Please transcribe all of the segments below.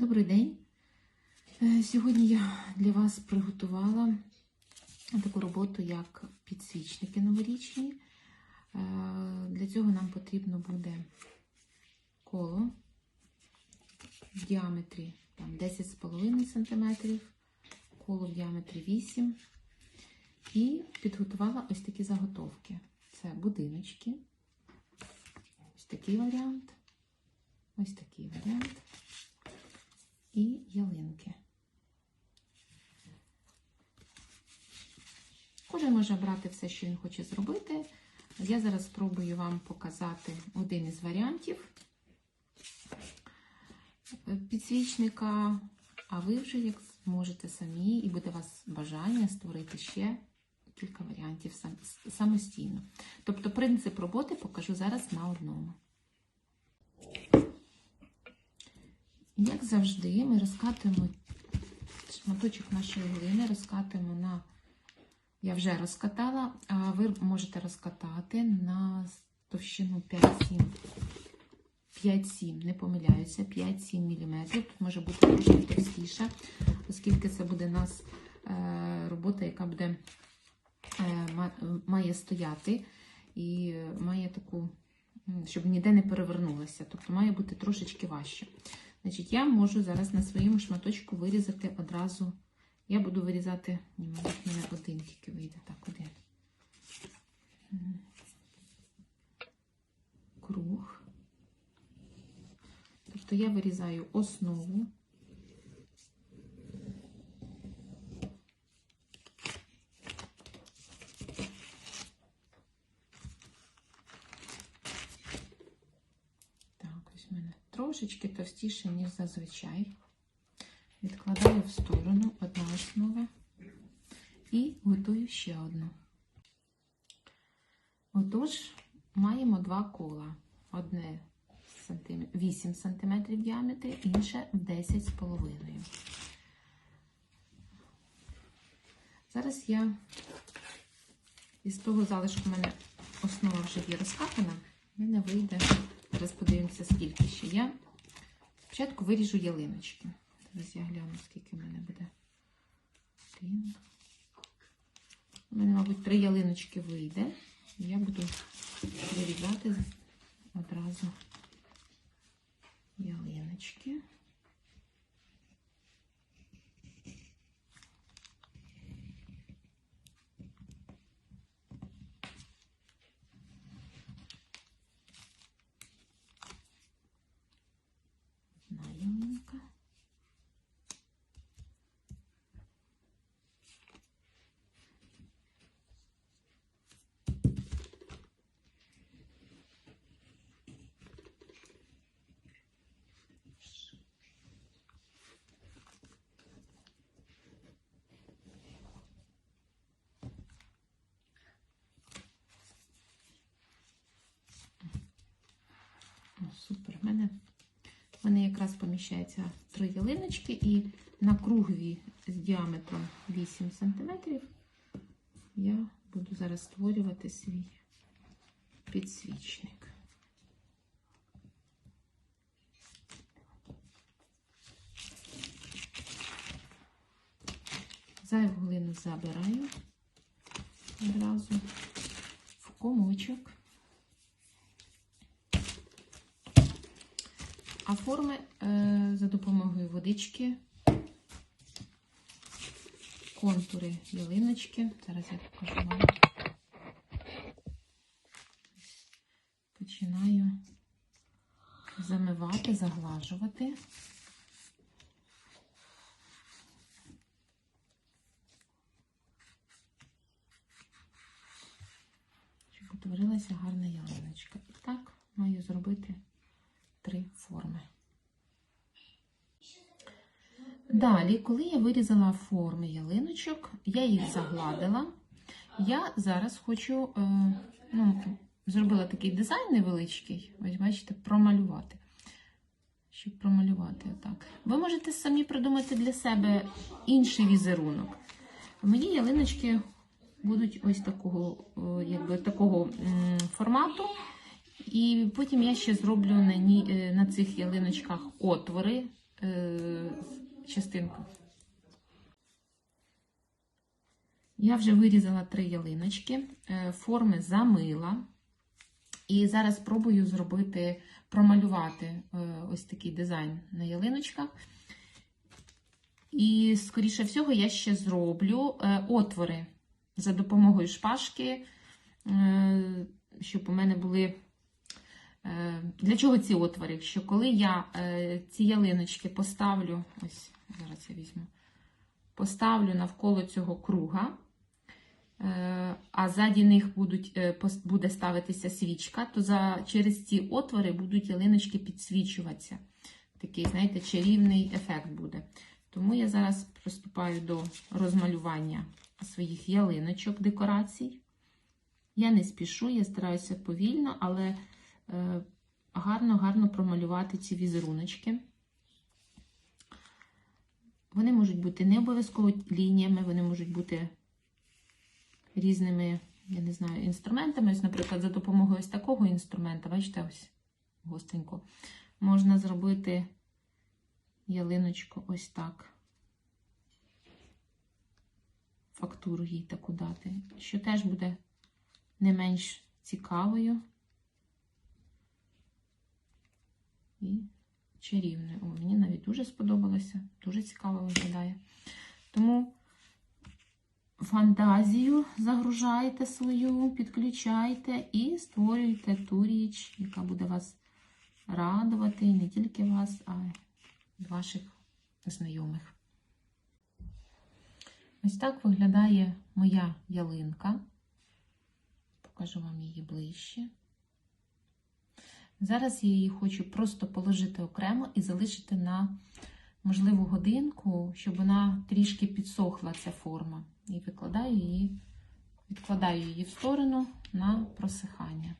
Добрий день. Е, Сьогодні я для вас приготувала таку роботу, як підсвічники новорічні. Е, Для цього нам потрібно буде коло в діаметрі 10,5 см, коло в діаметрі 8 І підготувала ось такі заготовки. Це будиночки. Ось такий варіант. Ось такий варіант і ялинки. Кожен може брати все, що він хоче зробити. Я зараз спробую вам показати один із варіантів підсвічника, а ви вже як зможете самі, і буде у вас бажання створити ще кілька варіантів самостійно. Тобто принцип роботи покажу зараз на одному. Як завжди, ми розкатуємо шматочок нашої глини, розкатуємо на, я вже розкатала, а ви можете розкатати на товщину 5-7, 5-7, не помиляюся, 5-7 мм. Тут може бути трошки товстіше, оскільки це буде у нас е, робота, яка буде е, має стояти і має таку, щоб ніде не перевернулася, тобто має бути трошечки важче. Значить, я можу зараз на своєму шматочку вирізати одразу. Я буду вирізати, ні, мабуть, мене один тільки вийде. Так, один. Круг. Тобто я вирізаю основу. Так, ось в мене трошечки товстіше, ніж зазвичай. Відкладаю в сторону одна основа і готую ще одну. Отож, маємо два кола. Одне 8 см в діаметрі, інше 10,5 Зараз я із того залишку в мене основа вже є розкатана, в мене вийде. Зараз подивимося, скільки ще я. Спочатку виріжу ялиночки. Зараз я гляну, скільки в мене буде. Один. У мене, мабуть, три ялиночки вийде. І я буду вирізати одразу ялиночки. Одна ялинка. О, супер. В мене, в якраз поміщається три ялиночки і на кругові з діаметром 8 см я буду зараз створювати свій підсвічник. Зайву глину забираю одразу в комочок. А форми е, за допомогою водички, контури ялиночки. Зараз я покажу вам. Починаю замивати, заглажувати. Щоб утворилася гарна ялиночка. І так маю зробити три форми. Далі, коли я вирізала форми ялиночок, я їх загладила. Я зараз хочу, е, ну, зробила такий дизайн невеличкий, ось бачите, промалювати. Щоб промалювати отак. Ви можете самі придумати для себе інший візерунок. Мої ялиночки будуть ось такого, якби, такого формату. І потім я ще зроблю на, ні, е, на цих ялиночках отвори е, частинку. Я вже вирізала три ялиночки, е, форми замила. І зараз спробую зробити, промалювати е, ось такий дизайн на ялиночках. І, скоріше всього, я ще зроблю отвори за допомогою шпажки, щоб у мене були. Е, Для чого ці отвори? Що коли я е, ці ялиночки поставлю, ось зараз я візьму, поставлю навколо цього круга, е, а ззаді них будуть, буде ставитися свічка, то за, через ці отвори будуть ялиночки підсвічуватися. Такий, знаєте, чарівний ефект буде. Тому я зараз приступаю до розмалювання своїх ялиночок, декорацій. Я не спішу, я стараюся повільно, але гарно-гарно промалювати ці візеруночки. Вони можуть бути не обов'язково лініями, вони можуть бути різними, я не знаю, інструментами. Ось, наприклад, за допомогою ось такого інструмента, бачите, ось гостренько, можна зробити ялиночку ось так. Фактуру їй таку дати, що теж буде не менш цікавою і чарівною. О, мені навіть дуже сподобалося, дуже цікаво виглядає. Тому фантазію загружайте свою, підключайте і створюйте ту річ, яка буде вас радувати, і не тільки вас, а й ваших знайомих. Ось так виглядає моя ялинка. Покажу вам її ближче. Зараз я її хочу просто положити окремо і залишити на, можливо, годинку, щоб вона трішки підсохла ця форма. І викладаю її, відкладаю її в сторону на просихання.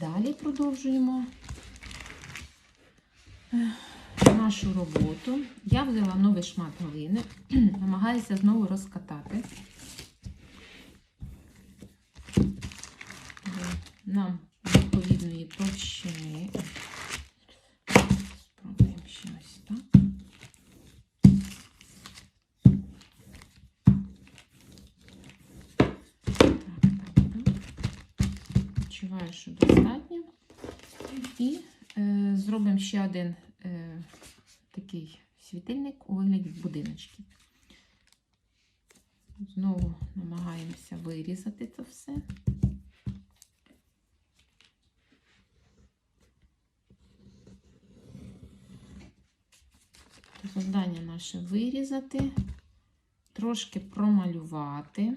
Далі продовжуємо нашу роботу. Я взяла новий шмат глини, намагаюся знову розкатати. Нам відповідної товщини. Спробуємо ще ось так. Так, так, так. Відчуваю, що достатньо. І зробимо ще один е, такий світильник у вигляді будиночків. Знову намагаємося вирізати це все. Завдання наше вирізати, трошки промалювати.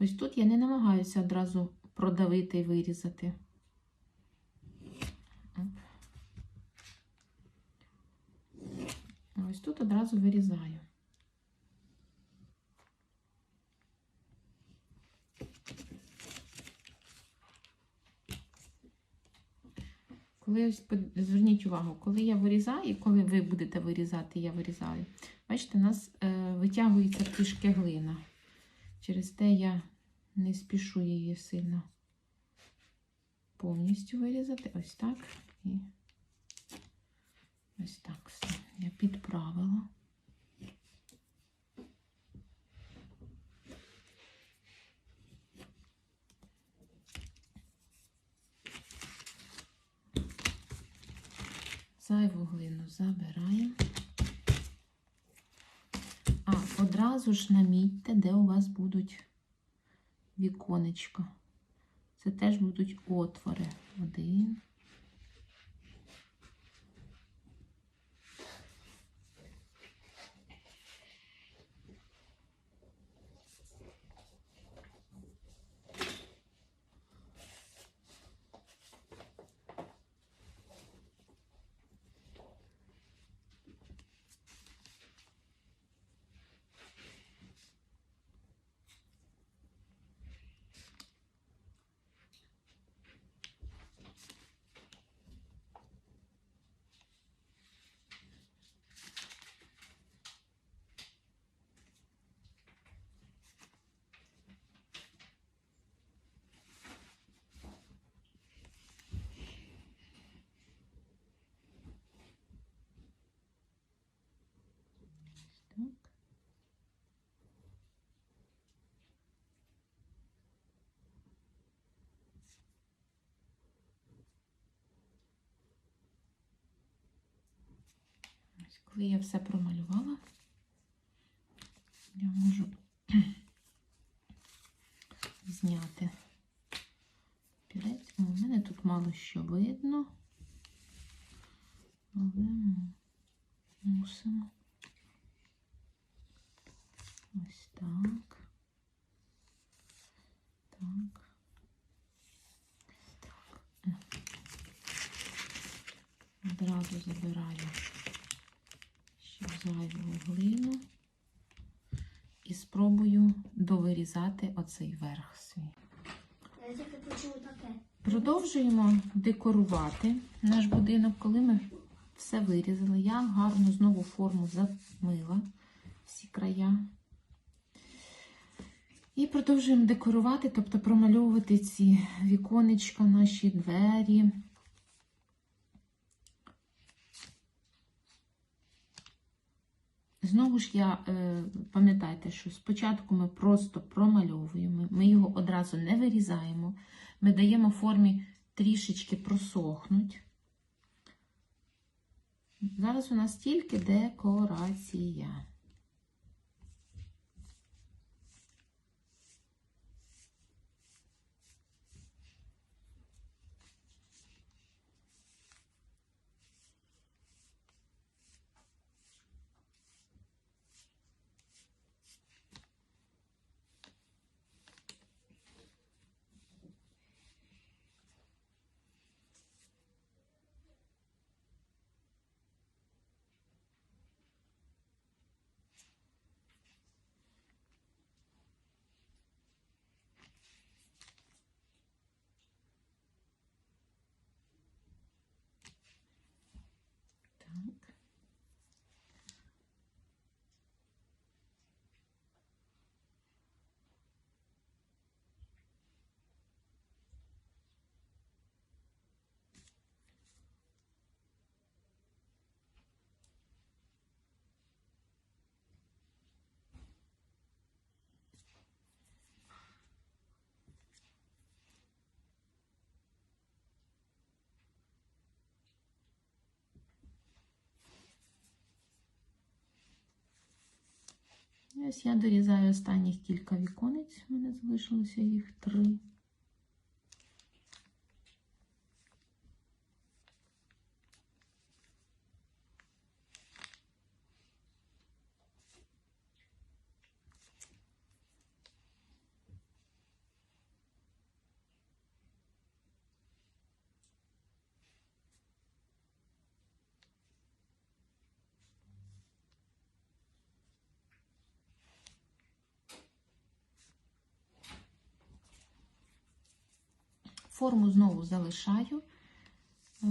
Ось тут я не намагаюся одразу продавити і вирізати. Ось тут одразу вирізаю. Коли ось зверніть увагу, коли я вирізаю, коли ви будете вирізати, я вирізаю, бачите, у нас е, витягується трішки глина. Через те я не спішу її сильно повністю вирізати. Ось так. І ось так все. Я підправила. Зайву глину забираємо. Одразу ж намітьте, де у вас будуть віконечка. Це теж будуть отвори. Один. Так. Ось, коли я все промалювала, я можу зняти пірець. У мене тут мало що видно, але мусимо. Ось так. Так. Так. Е. Одразу забираю зайву глину і спробую довирізати оцей верх свій. Продовжуємо декорувати наш будинок, коли ми все вирізали. Я гарно знову форму замила всі края. І продовжуємо декорувати, тобто промальовувати ці віконечка, наші двері. Знову ж я е, пам'ятайте, що спочатку ми просто промальовуємо, ми його одразу не вирізаємо, ми даємо формі трішечки просохнуть. Зараз у нас тільки декорація. Так. Ось я дорізаю останніх кілька віконець, у мене залишилося їх три. Форму знову залишаю, е,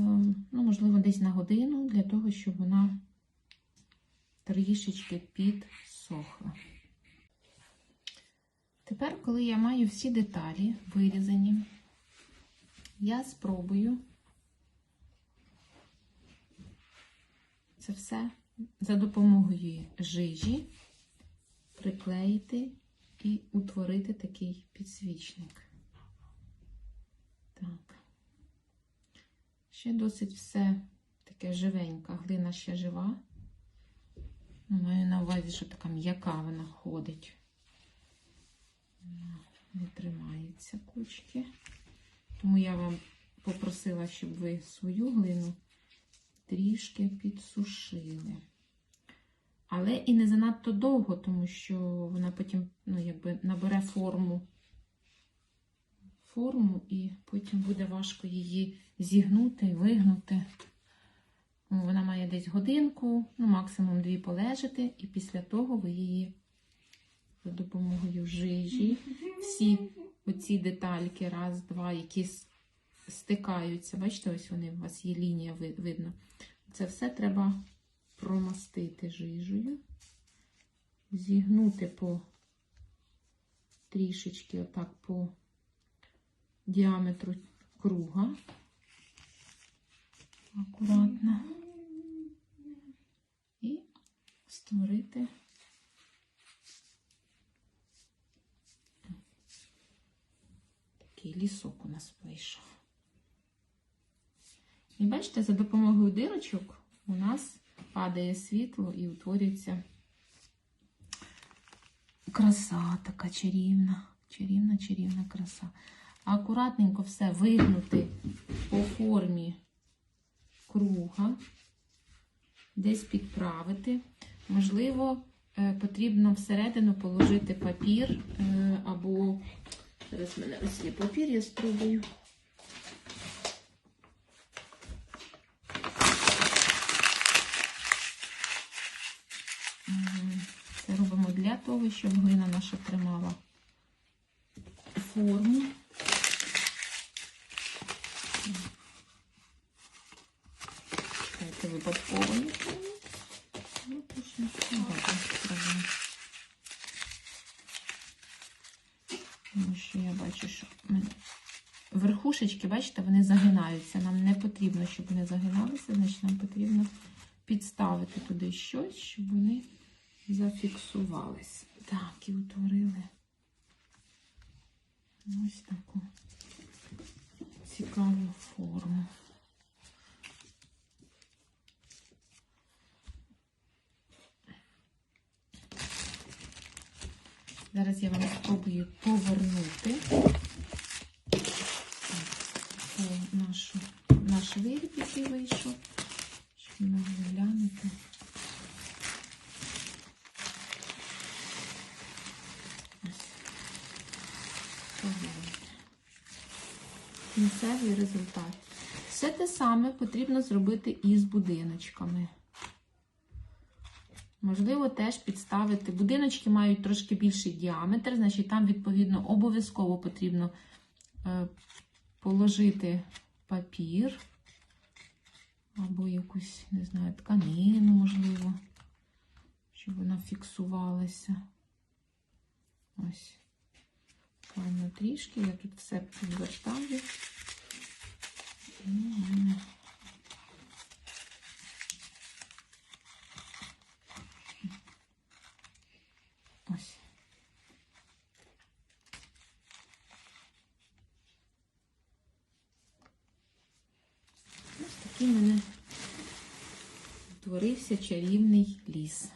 ну, можливо, десь на годину, для того, щоб вона трішечки підсохла. Тепер, коли я маю всі деталі вирізані, я спробую це все за допомогою жижі приклеїти і утворити такий підсвічник. Так. Ще досить все таке живенька, глина ще жива. Ну, Маю на увазі, що така м'яка вона ходить. Не тримаються кучки. Тому я вам попросила, щоб ви свою глину трішки підсушили. Але і не занадто довго, тому що вона потім ну, якби набере форму, форму і потім буде важко її зігнути вигнути. Ну, Вона має десь годинку, ну, максимум дві полежати, і після того ви її за допомогою жижі, всі оці детальки, раз, два, які стикаються. Бачите, ось вони, у вас є лінія видно. Це все треба промастити жижею, зігнути по трішечки, отак по діаметру круга. Акуратно. І створити такий лісок у нас вийшов. І бачите, за допомогою дирочок у нас падає світло і утворюється краса така чарівна, чарівна, чарівна краса. Акуратненько все вигнути по формі круга, десь підправити. Можливо, е, потрібно всередину положити папір е, або зараз в мене ось є папір, я спробую. Це робимо для того, щоб глина наша тримала форму. Випадково. Тому що я бачу, що верхушечки, бачите, вони загинаються. Нам не потрібно, щоб вони загиналися, значить нам потрібно підставити туди щось, щоб вони зафіксувались. Так, і утворили ось таку цікаву форму. Зараз я вам спробую повернути нашу, наш виріб, який вийшов, щоб ви могли глянути. Кінцевий результат. Все те саме потрібно зробити і з будиночками. Можливо, теж підставити. Будиночки мають трошки більший діаметр, значить там, відповідно, обов'язково потрібно е, положити папір або якусь, не знаю, тканину, можливо, щоб вона фіксувалася. Ось. Буквально трішки. Я тут все підвертаю. І в мене Ось. Ось такий в мене утворився чарівний ліс.